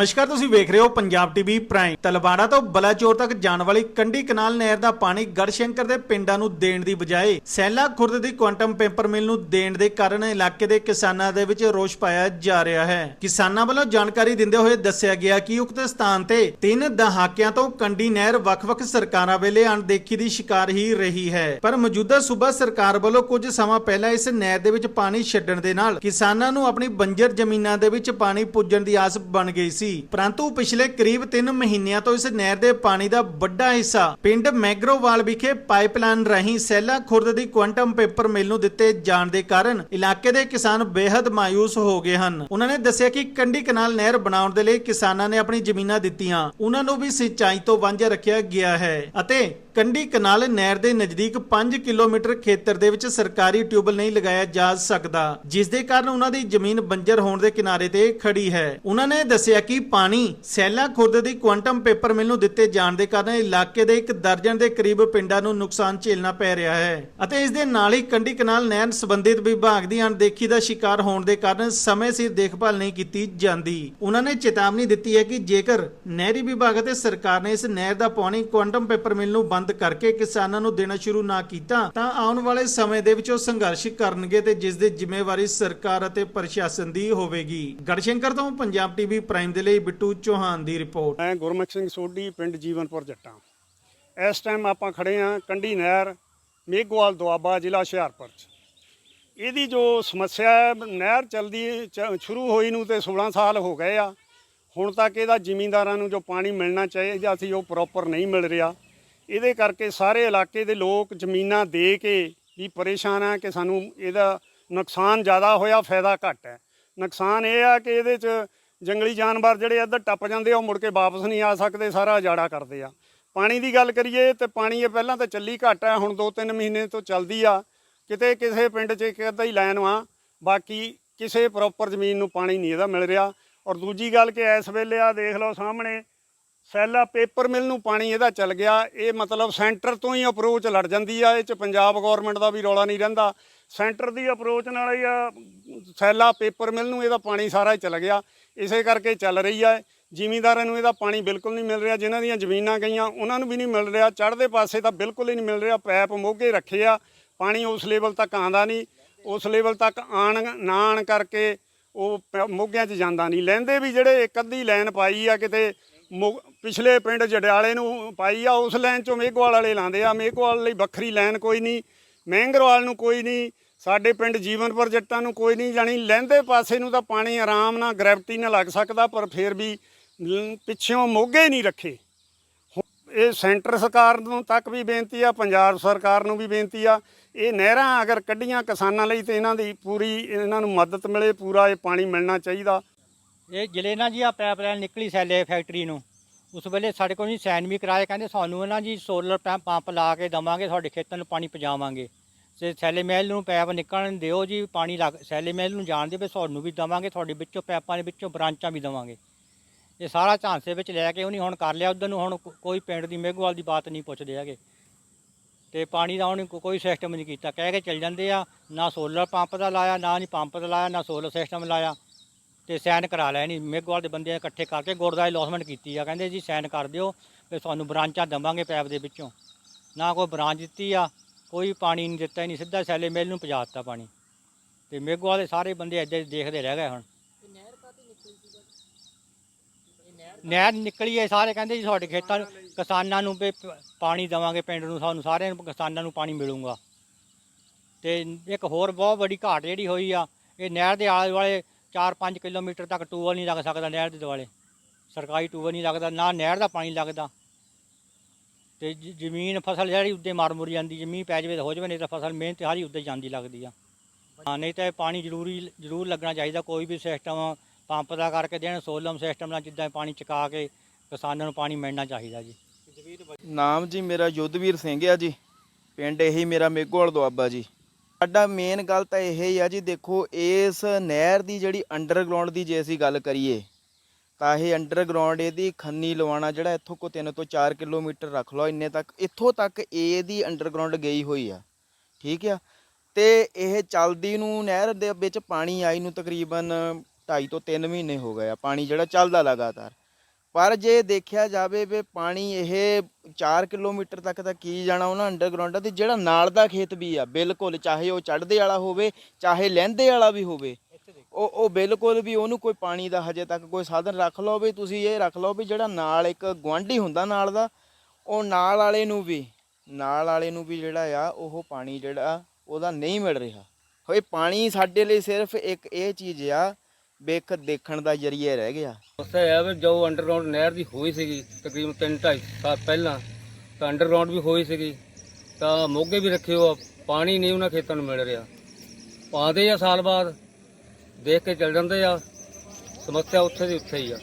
ਨਮਸਕਾਰ, ਤੁਸੀਂ ਵੇਖ ਰਹੇ ਹੋ ਪੰਜਾਬ ਟੀਵੀ ਪ੍ਰਾਈਮ। ਤਲਵਾੜਾ ਤੋਂ ਬਲਾਚੌਰ ਤੱਕ ਜਾਣ ਵਾਲੀ ਕੰਢੀ ਕਨਾਲ ਨਹਿਰ ਦਾ ਪਾਣੀ ਗੜਸ਼ੰਕਰ ਦੇ ਪਿੰਡਾਂ ਨੂੰ ਦੇਣ ਦੀ ਬਜਾਏ ਸੈਲਾ ਖੁਰਦ ਦੀ ਕੁਆਂਟਮ ਪੇਪਰ ਮਿਲ ਨੂੰ ਦੇਣ ਦੇ ਕਾਰਨ ਇਲਾਕੇ ਦੇ ਕਿਸਾਨਾਂ ਦੇ ਵਿੱਚ ਰੋਸ਼ ਪਾਇਆ ਜਾ ਰਿਹਾ ਹੈ। ਕਿਸਾਨਾਂ ਵੱਲੋਂ ਜਾਣਕਾਰੀ ਦਿੰਦੇ ਹੋਏ ਦੱਸਿਆ ਗਿਆ ਕਿ ਉਕਤ ਸਥਾਨ ਤੇ ਤਿੰਨ ਦਹਾਕਿਆਂ ਤੋਂ ਕੰਢੀ ਨਹਿਰ ਵੱਖ-ਵੱਖ ਸਰਕਾਰਾਂ ਵੇਲੇ ਅਣਦੇਖੀ ਦੀ ਸ਼ਿਕਾਰ ਹੀ ਰਹੀ ਹੈ। ਪਰ ਮੌਜੂਦਾ ਸੂਬਾ ਸਰਕਾਰ ਵੱਲੋਂ ਕੁਝ ਸਮਾਂ ਪਹਿਲਾਂ ਇਸ ਨਹਿਰ ਦੇ ਵਿੱਚ ਪਾਣੀ ਛੱਡਣ ਦੇ ਨਾਲ ਕਿਸਾਨਾਂ ਨੂੰ ਆਪਣੀ ਬੰਜਰ ਜ਼ਮੀਨਾਂ ਦੇ ਵਿੱਚ ਪਾਣੀ ਪੁੱਜਣ ਦੀ ਆਸ ਬਣ ਗਈ ਸੀ। ਪਰੰਤੂ ਪਿਛਲੇ ਕਰੀਬ 3 ਮਹੀਨਿਆਂ ਤੋਂ ਇਸ ਨਹਿਰ ਦੇ ਪਾਣੀ ਦਾ ਵੱਡਾ ਹਿੱਸਾ ਪਿੰਡ ਮੈਗਰੋਵਾਲ ਵਿਖੇ ਪਾਈਪਲਾਈਨ ਰਾਹੀਂ ਸੈਲਾ ਖੁਰਦ ਦੀ ਕੁਆਂਟਮ ਪੇਪਰ ਮਿਲ ਨੂੰ ਦਿੱਤੇ ਜਾਣ ਦੇ ਕਾਰਨ ਇਲਾਕੇ ਦੇ ਕਿਸਾਨ ਬੇहद ਮਾਇੂਸ ਹੋ ਗਏ ਹਨ। ਉਹਨਾਂ ਨੇ ਦੱਸਿਆ ਕਿ ਕੰਢੀ ਕਨਾਲ ਨਹਿਰ ਬਣਾਉਣ ਦੇ ਲਈ ਕਿਸਾਨਾਂ ਨੇ ਆਪਣੀ ਜ਼ਮੀਨਾਂ ਦਿੱਤੀਆਂ। ਉਹਨਾਂ ਨੂੰ ਵੀ ਸਿੰਚਾਈ ਤੋਂ ਵਾਂਝਾ ਰੱਖਿਆ ਗਿਆ ਹੈ ਅਤੇ ਕੰਡੀ ਕਨਾਲ ਨਹਿਰ ਦੇ ਨਜ਼ਦੀਕ 5 ਕਿਲੋਮੀਟਰ ਖੇਤਰ ਦੇ ਵਿੱਚ ਸਰਕਾਰੀ ਟਿਊਬਲ ਨਹੀਂ ਲਗਾਇਆ ਜਾ ਸਕਦਾ, ਜਿਸ ਦੇ ਕਾਰਨ ਉਹਨਾਂ ਦੀ ਜ਼ਮੀਨ ਬੰਜਰ ਹੋਣ ਦੇ ਕਿਨਾਰੇ ਤੇ ਖੜੀ ਹੈ। ਉਹਨਾਂ ਨੇ ਦੱਸਿਆ ਕਿ ਪਾਣੀ ਸੈਲਾ ਖੁਰਦ ਦੀ ਕੁਆਂਟਮ ਪੇਪਰ ਮਿਲ ਨੂੰ ਦਿੱਤੇ ਜਾਣ ਦੇ ਕਾਰਨ ਇਲਾਕੇ ਦੇ ਇੱਕ ਦਰਜਨ ਦੇ ਕਰੀਬ ਪਿੰਡਾਂ ਨੂੰ ਨੁਕਸਾਨ ਝੇਲਣਾ ਪੈ ਰਿਹਾ ਹੈ ਅਤੇ ਇਸ ਦੇ ਨਾਲ ਹੀ ਕੰਢੀ ਕਨਾਲ ਨਹਿਰ ਸੰਬੰਧਿਤ ਵਿਭਾਗ ਦੀ ਅਣਦੇਖੀ ਦਾ ਸ਼ਿਕਾਰ ਹੋਣ ਦੇ ਕਾਰਨ ਸਮੇਂ ਸਿਰ ਦੇਖਭਾਲ ਨਹੀਂ ਕੀਤੀ ਜਾਂਦੀ। ਉਹਨਾਂ ਨੇ ਚੇਤਾਵਨੀ ਦਿੱਤੀ ਹੈ ਕਿ ਜੇਕਰ ਨਹਿਰੀ ਵਿਭਾਗ ਅਤੇ ਸਰਕਾਰ ਨੇ ਇਸ ਨਹਿਰ ਦਾ ਪਾਣੀ ਕੁਆਂਟਮ ਪੇਪਰ ਮਿਲ ਨੂੰ ਬੰਦ ਕਰਕੇ ਕਿਸਾਨਾਂ ਨੂੰ ਦੇਣਾ ਸ਼ੁਰੂ ਨਾ ਕੀਤਾ, ਤਾਂ ਆਉਣ ਵਾਲੇ ਸਮੇਂ ਦੇ ਵਿੱਚ ਉਹ ਸੰਘਰਸ਼ ਕਰਨਗੇ ਤੇ ਜਿਸ ਦੀ ਜ਼ਿੰਮੇਵਾਰੀ ਸਰਕਾਰ ਅਤੇ ਪ੍ਰਸ਼ਾਸਨ ਦੀ ਹੋਵੇਗੀ। ਗੜਸ਼ੰਕਰ ਤੋਂ ਪੰਜਾਬ ਟੀਵੀ ਪ੍ਰਾਈਮ ਦੇ ਲਈ ਬਿੱਟੂ ਚੌਹਾਨ ਦੀ ਰਿਪੋਰਟ। ਮੈਂ ਗੁਰਮੁਖ ਸਿੰਘ ਸੋਢੀ, ਪਿੰਡ ਜੀਵਨਪੁਰ ਜੱਟਾਂ। ਇਸ ਟਾਈਮ ਆਪਾਂ ਖੜੇ ਆਂ ਕੰਢੀ ਨਹਿਰ, ਮੇਘਵਾਲ ਦੁਆਬਾ, ਜ਼ਿਲ੍ਹਾ ਹੁਸ਼ਿਆਰਪੁਰ 'ਚ। ਇਹਦੀ ਜੋ ਸਮੱਸਿਆ ਹੈ, ਨਹਿਰ ਚੱਲਦੀ ਸ਼ੁਰੂ ਹੋਈ ਨੂੰ ਤੇ 16 ਸਾਲ ਹੋ ਗਏ ਆ। ਹੁਣ ਤੱਕ ਇਹਦਾ ਜ਼ਿਮੀਂਦਾਰਾਂ ਨੂੰ ਜੋ ਪਾਣੀ ਮਿਲਣਾ ਚਾਹੀਦਾ ਸੀ, ਉਹ ਪ੍ਰੋਪਰ ਨਹੀਂ ਮਿਲ ਰਿਹਾ। ਇਹਦੇ ਕਰਕੇ ਸਾਰੇ ਇਲਾਕੇ ਦੇ ਲੋਕ ਜ਼ਮੀਨਾਂ ਦੇ ਕੇ ਵੀ ਪਰੇਸ਼ਾਨ ਆ ਕਿ ਸਾਨੂੰ ਇਹਦਾ ਨੁਕਸਾਨ ਜ਼ਿਆਦਾ ਹੋਇਆ, ਫਾਇਦਾ ਘੱਟ ਹੈ। ਨੁਕਸਾਨ ਇਹ ਆ ਕਿ ਇਹਦੇ 'ਚ ਜੰਗਲੀ ਜਾਨਵਰ ਜਿਹੜੇ ਇੱਧਰ ਟੱਪ ਜਾਂਦੇ ਆ, ਉਹ ਮੁੜ ਕੇ ਵਾਪਸ ਨਹੀਂ ਆ ਸਕਦੇ, ਸਾਰਾ ਉਜਾੜਾ ਕਰਦੇ ਆ। ਪਾਣੀ ਦੀ ਗੱਲ ਕਰੀਏ ਤੇ ਪਾਣੀ ਇਹ ਪਹਿਲਾਂ ਤਾਂ ਚੱਲੀ ਘੱਟ ਹੈ ਹੁਣ 2-3 ਮਹੀਨੇ ਤੋਂ ਚੱਲਦੀ ਆ। ਕਿਤੇ ਕਿਸੇ ਪਿੰਡ 'ਚ ਇੱਕ ਅੱਧਾ ਹੀ ਲਾਈਨ ਆ ਬਾਕੀ ਕਿਸੇ ਪ੍ਰੋਪਰ ਜ਼ਮੀਨ ਨੂੰ ਪਾਣੀ ਨਹੀਂ ਇਹਦਾ ਮਿਲ ਰਿਹਾ। ਔਰ ਦੂਜੀ ਗੱਲ ਕਿ ਇਸ ਵੇਲੇ ਆ ਦੇਖ ਲਓ ਸਾਹਮਣੇ ਸੈਲਾ ਪੇਪਰ ਮਿਲ ਨੂੰ ਪਾਣੀ ਇਹਦਾ ਚੱਲ ਗਿਆ। ਇਹ ਮਤਲਬ ਸੈਂਟਰ ਤੋਂ ਹੀ ਅਪਰੋਚ ਲੜ ਜਾਂਦੀ ਆ। ਇਹ ਚ ਪੰਜਾਬ ਗਵਰਨਮੈਂਟ ਦਾ ਵੀ ਰੌਲਾ ਨਹੀਂ ਰਹਿੰਦਾ। ਸੈਂਟਰ ਦੀ ਅਪਰੋਚ ਨਾਲ ਹੀ ਆ ਸੈਲਾ ਪੇਪਰ ਮਿਲ ਨੂੰ ਇਹਦਾ ਪਾਣੀ ਸਾਰਾ ਹੀ ਚੱਲ ਗਿਆ। ਇਸੇ ਕਰਕੇ ਚੱਲ ਰਹੀ ਆ। ਜ਼ਿਮੀਂਦਾਰਾਂ ਨੂੰ ਇਹਦਾ ਪਾਣੀ ਬਿਲਕੁਲ ਨਹੀਂ ਮਿਲ ਰਿਹਾ। ਜਿਨ੍ਹਾਂ ਦੀਆਂ ਜ਼ਮੀਨਾਂ ਗਈਆਂ, ਉਹਨਾਂ ਨੂੰ ਵੀ ਨਹੀਂ ਮਿਲ ਰਿਹਾ। ਚੜ੍ਹਦੇ ਪਾਸੇ ਤਾਂ ਬਿਲਕੁਲ ਹੀ ਨਹੀਂ ਮਿਲ ਰਿਹਾ। ਪੈਪ ਮੋਗੇ ਰੱਖੇ ਆ। ਪਾਣੀ ਉਸ ਲੈਵਲ ਤੱਕ ਆਂਦਾ ਨਹੀਂ। ਉਸ ਲੈਵਲ ਤੱਕ ਆਣ, ਨਾ ਆਣ ਕਰਕੇ ਉਹ ਪ- ਮੋਗਿਆਂ 'ਚ ਜਾਂਦਾ ਨਹੀਂ। ਲੈਂਦੇ ਵੀ ਜਿਹੜੇ ਇੱਕ ਅੱਧੀ ਲਾਈਨ ਪਾਈ ਆ ਕਿਤੇ ਮੋ- ਪਿਛਲੇ ਪਿੰਡ ਜਡਿਆਲੇ ਨੂੰ ਪਾਈ ਆ, ਉਸ ਲਾਈਨ 'ਚੋਂ ਮੇਘਵਾਲ ਵਾਲੇ ਲਾਉਂਦੇ ਆ। ਮੇਘਵਾਲ ਲਈ ਵੱਖਰੀ ਲਾਈਨ ਕੋਈ ਨਹੀਂ, ਮਹਿੰਗਰਵਾਲ ਨੂੰ ਕੋਈ ਨਹੀਂ, ਸਾਡੇ ਪਿੰਡ ਜੀਵਨਪੁਰ ਜੱਟਾਂ ਨੂੰ ਕੋਈ ਨਹੀਂ, ਜਾਣੀ ਲਹਿੰਦੇ ਪਾਸੇ ਨੂੰ ਤਾਂ ਪਾਣੀ ਆਰਾਮ ਨਾਲ ਗ੍ਰੈਵਿਟੀ ਨਾਲ ਲੱਗ ਸਕਦਾ, ਪਰ ਫਿਰ ਵੀ ਲ- ਪਿੱਛੋਂ ਮੋਗੇ ਨਹੀਂ ਰੱਖੇ। ਇਹ ਸੈਂਟਰ ਸਰਕਾਰ ਨੂੰ ਤੱਕ ਵੀ ਬੇਨਤੀ ਆ, ਪੰਜਾਬ ਸਰਕਾਰ ਨੂੰ ਵੀ ਬੇਨਤੀ ਆ, ਇਹ ਨਹਿਰਾਂ ਅਗਰ ਕੱਢੀਆਂ ਕਿਸਾਨਾਂ ਲਈ ਤੇ ਇਹਨਾਂ ਦੀ ਪੂਰੀ, ਇਹਨਾਂ ਨੂੰ ਮਦਦ ਮਿਲੇ, ਪੂਰਾ ਇਹ ਪਾਣੀ ਮਿਲਣਾ ਚਾਹੀਦਾ। ਇਹ ਜ਼ਿਲ੍ਹੇ ਨਾਲ ਜੀ ਆ ਪਾਈਪਲਾਈਨ ਨਿਕਲੀ ਸੈਲੇ ਫੈਕਟਰੀ ਨੂੰ। ਉਸ ਵੇਲੇ ਸਾਡੇ ਕੋਲ ਜੀ ਸਾਈਨ ਵੀ ਕਰਾਏ ਕਹਿੰਦੇ ਸਾਨੂੰ ਇਹਨਾਂ ਜੀ ਸੋਲਰ ਪੰਪ ਪੰਪ ਲਾ ਕੇ ਦਵਾਂਗੇ, ਤੁਹਾਡੇ ਖੇਤਾਂ ਨੂੰ ਪਾਣੀ ਪਹੁੰਚਾਵਾਂਗੇ। ਤੇ ਸੈਲੇ ਮਹਿਲ ਨੂੰ ਪੈਪ ਨਿਕਲਣ ਦਿਓ ਜੀ, ਪਾਣੀ ਲੱਗ, ਸੈਲੇ ਮਹਿਲ ਨੂੰ ਜਾਣ ਦੇ ਤੁਹਾਨੂੰ ਵੀ ਦਵਾਂਗੇ, ਤੁਹਾਡੇ ਵਿੱਚੋਂ ਪੈਪਾਂ ਦੇ ਵਿੱਚੋਂ ਬ੍ਰਾਂਚਾਂ ਵੀ ਦਵਾਂਗੇ। ਇਹ ਸਾਰਾ ਝਾਂਸੇ ਵਿੱਚ ਲੈ ਕੇ ਉਹਨੇ ਹੁਣ ਕਰ ਲਿਆ, ਉਧਰ ਨੂੰ ਹੁਣ ਕੋਈ ਪਿੰਡ ਦੀ ਮੇਘਵਾਲ ਦੀ ਬਾਤ ਨਹੀਂ ਪੁੱਛਦੇ ਹੈਗੇ। ਤੇ ਪਾਣੀ ਦਾ ਹੁਣ ਕੋਈ ਸਿਸਟਮ ਨਹੀਂ ਕੀਤਾ। ਕਹਿ ਕੇ ਚੱਲ ਜਾਂਦੇ ਆ, ਨਾ ਸੋਲਰ ਪੰਪ ਦਾ ਲਾਇਆ, ਨਾ ਨਹੀਂ ਪੰਪ ਦਾ ਲਾਇਆ, ਨਾ ਸੋਲਰ ਸਿਸਟਮ ਲਾਇਆ। ਤੇ ਸਾਈਨ ਕਰਾ ਲਿਆ ਨਹੀਂ ਮੇਘਵਾਲ ਦੇ ਬੰਦੇ ਇਕੱਠੇ ਕਰਕੇ ਗੁਰਦਾਰੇ ਲੌਸਮੈਂਟ ਕੀਤੀ ਆ। ਕਹਿੰਦੇ ਜੀ ਸਾਈਨ ਕਰ ਦਿਓ ਤੇ ਤੁਹਾਨੂੰ ਬ੍ਰਾਂਚਾਂ ਦਵਾਂਗੇ ਪੈਪ ਦੇ ਵਿੱਚੋਂ। ਨਾ ਕੋਈ ਬ੍ਰਾਂਚ ਦਿੱਤੀ ਆ, ਕੋਈ ਪਾਣੀ ਨਹੀਂ ਦਿੱਤਾ ਨਹੀਂ। ਸਿੱਧਾ ਸੈਲੇ ਮਿਲ ਨੂੰ ਪਜਾ ਦਿੱਤਾ ਪਾਣੀ। ਤੇ ਮੇਘਵਾਲ ਦੇ ਸਾਰੇ ਬੰਦੇ ਇੱਦਾਂ ਦੇਖਦੇ ਰਹਿ ਗਏ ਹੁਣ। ਨਹਿਰ ਨਿਕਲੀ ਹੈ ਸਾਰੇ ਕਹਿੰਦੇ ਜੀ ਤੁਹਾਡੇ ਖੇਤਾਂ ਨੂੰ ਕਿਸਾਨਾਂ ਨੂੰ ਵੀ ਪਾਣੀ ਦੇਵਾਂਗੇ, ਪਿੰਡ ਨੂੰ ਸਾਨੂੰ ਸਾਰਿਆਂ ਨੂੰ, ਕਿਸਾਨਾਂ ਨੂੰ ਪਾਣੀ ਮਿਲੂਗਾ। ਤੇ ਇੱਕ ਹੋਰ ਬਹੁਤ ਵੱਡੀ ਘਾਟ ਜਿਹੜੀ ਹੋਈ ਆ, ਇਹ ਨਹਿਰ ਦੇ ਆਲੇ ਦੁਆਲੇ 4-5 ਕਿਲੋਮੀਟਰ ਤੱਕ ਟੂਬਲ ਨਹੀਂ ਲੱਗ ਸਕਦਾ ਨਹਿਰ ਦੇ ਦੁਆਲੇ। ਸਰਕਾਰੀ ਟੂਬਲ ਨਹੀਂ ਲੱਗਦਾ, ਨਾ ਨਹਿਰ ਦਾ ਪਾਣੀ ਲੱਗਦਾ। ਤੇ ਜ- ਜ਼ਮੀਨ, ਫਸਲ ਜਿਹੜੀ ਉੱਤੇ ਮਾਰ ਮੁਰ ਜਾਂਦੀ ਜੇ ਮੀਂਹ ਪੈ ਜਾਵੇ ਤਾਂ ਹੋ ਜਾਵੇ, ਨਹੀਂ ਤਾਂ ਫਸਲ ਮਿਹਨਤ ਸਾਰੀ ਉੱਤੇ ਜਾਂਦੀ ਲੱਗਦੀ ਆ। ਹਾਂ, ਨਹੀਂ ਤਾਂ ਇਹ ਪਾਣੀ ਜ਼ਰੂਰੀ, ਜ਼ਰੂਰ ਲੱਗਣਾ ਚਾਹੀਦਾ, ਕੋਈ ਵੀ ਸਿਸਟਮ ਪੰਪ ਦਾ ਕਰਕੇ ਦੇਣ, ਸੋਲਮ ਸਿਸਟਮ ਨਾਲ ਜਿੱਦਾਂ ਪਾਣੀ ਚੁਕਾ ਕੇ ਕਿਸਾਨਾਂ ਨੂੰ ਪਾਣੀ ਮਿਲਣਾ ਚਾਹੀਦਾ ਜੀ। ਨਾਮ ਜੀ ਮੇਰਾ ਯੁੱਧਵੀਰ ਸਿੰਘ ਆ ਜੀ, ਪਿੰਡ ਇਹੀ ਮੇਰਾ ਮੇਘੋਵਾਲ ਦੁਆਬਾ ਜੀ। ਸਾਡਾ ਮੇਨ ਗੱਲ ਤਾਂ ਇਹ ਹੀ ਆ ਜੀ, ਦੇਖੋ ਇਸ ਨਹਿਰ ਦੀ ਜਿਹੜੀ ਅੰਡਰਗਰਾਉਂਡ ਦੀ ਜੇ ਅਸੀਂ ਗੱਲ ਕਰੀਏ, ਤਾਂ ਇਹ ਅੰਡਰਗਰਾਉਂਡ ਇਹਦੀ ਖੰਨੀ ਲਵਾਣਾ ਜਿਹੜਾ ਇੱਥੋਂ ਕੋ 3 ਤੋਂ 4 ਕਿਲੋਮੀਟਰ ਰੱਖ ਲਓ, ਇੰਨੇ ਤੱਕ, ਇੱਥੋਂ ਤੱਕ ਇਹਦੀ ਅੰਡਰਗਰਾਉਂਡ ਗਈ ਹੋਈ ਆ, ਠੀਕ ਆ? ਤੇ ਇਹ ਚੱਲਦੀ ਨੂੰ ਨਹਿਰ ਦੇ ਵਿੱਚ ਪਾਣੀ ਆਈ ਨੂੰ ਤਕਰੀਬਨ 2.5 ਤੋਂ 3 ਮਹੀਨੇ ਹੋ ਗਏ ਆ, ਪਾਣੀ ਜਿਹੜਾ ਚੱਲਦਾ ਲਗਾਤਾਰ। ਪਰ ਜੇ ਦੇਖਿਆ ਜਾਵੇ ਵੀ ਪਾਣੀ ਇਹ 4 ਕਿਲੋਮੀਟਰ ਤੱਕ ਤਾਂ ਕੀ ਜਾਣਾ ਉਹਨਾਂ ਅੰਡਰਗਰਾਉਂਡ ਤੇ ਜਿਹੜਾ ਨਾਲ ਦਾ ਖੇਤ ਵੀ ਆ, ਬਿਲਕੁਲ ਚਾਹੇ ਉਹ ਚੜ੍ਹਦੇ ਵਾਲਾ ਹੋਵੇ, ਚਾਹੇ ਲਹਿੰਦੇ ਵਾਲਾ ਵੀ ਹੋਵੇ, ਉਹ ਉਹ ਬਿਲਕੁਲ ਵੀ ਉਹਨੂੰ ਕੋਈ ਪਾਣੀ ਦਾ ਹਜੇ ਤੱਕ ਕੋਈ ਸਾਧਨ ਰੱਖ ਲਓ ਵੀ ਤੁਸੀਂ ਇਹ ਰੱਖ ਲਓ ਵੀ ਜਿਹੜਾ ਨਾਲ ਇੱਕ ਗੁਆਂਢੀ ਹੁੰਦਾ ਨਾਲ ਦਾ, ਉਹ ਨਾਲ ਵਾਲੇ ਨੂੰ ਵੀ, ਨਾਲ ਵਾਲੇ ਨੂੰ ਵੀ ਜਿਹੜਾ ਆ, ਉਹ ਪਾਣੀ ਜਿਹੜਾ ਉਹਦਾ ਨਹੀਂ ਮਿਲ ਰਿਹਾ। ਹੋਏ ਪਾਣੀ ਸਾਡੇ ਲਈ ਸਿਰਫ ਇੱਕ ਇਹ ਚੀਜ਼ ਆ ਵੇਖ ਦੇਖਣ ਦਾ ਜਰੀਆ ਰਹਿ ਗਿਆ। ਸਮੱਸਿਆ ਇਹ ਹੈ ਵੀ ਜੋ ਅੰਡਰਗਰਾਉਂਡ ਨਹਿਰ ਦੀ ਹੋਈ ਸੀਗੀ, ਤਕਰੀਬਨ 3 2.5 ਸਾਲ ਪਹਿਲਾਂ, ਤਾਂ ਅੰਡਰਗਰਾਉਂਡ ਵੀ ਹੋਈ ਸੀਗੀ, ਤਾਂ ਮੋਗੇ ਵੀ ਰੱਖੇ ਹੋ ਪਾਣੀ ਨਹੀਂ ਉਹਨਾਂ ਖੇਤਾਂ ਨੂੰ ਮਿਲ ਰਿਹਾ। ਪਾਉਂਦੇ ਆ ਸਾਲ ਬਾਅਦ, ਦੇਖ ਕੇ ਚੱਲ ਜਾਂਦੇ ਆ, ਸਮੱਸਿਆ ਉੱਥੇ ਦੀ ਉੱਥੇ ਹੀ ਆ।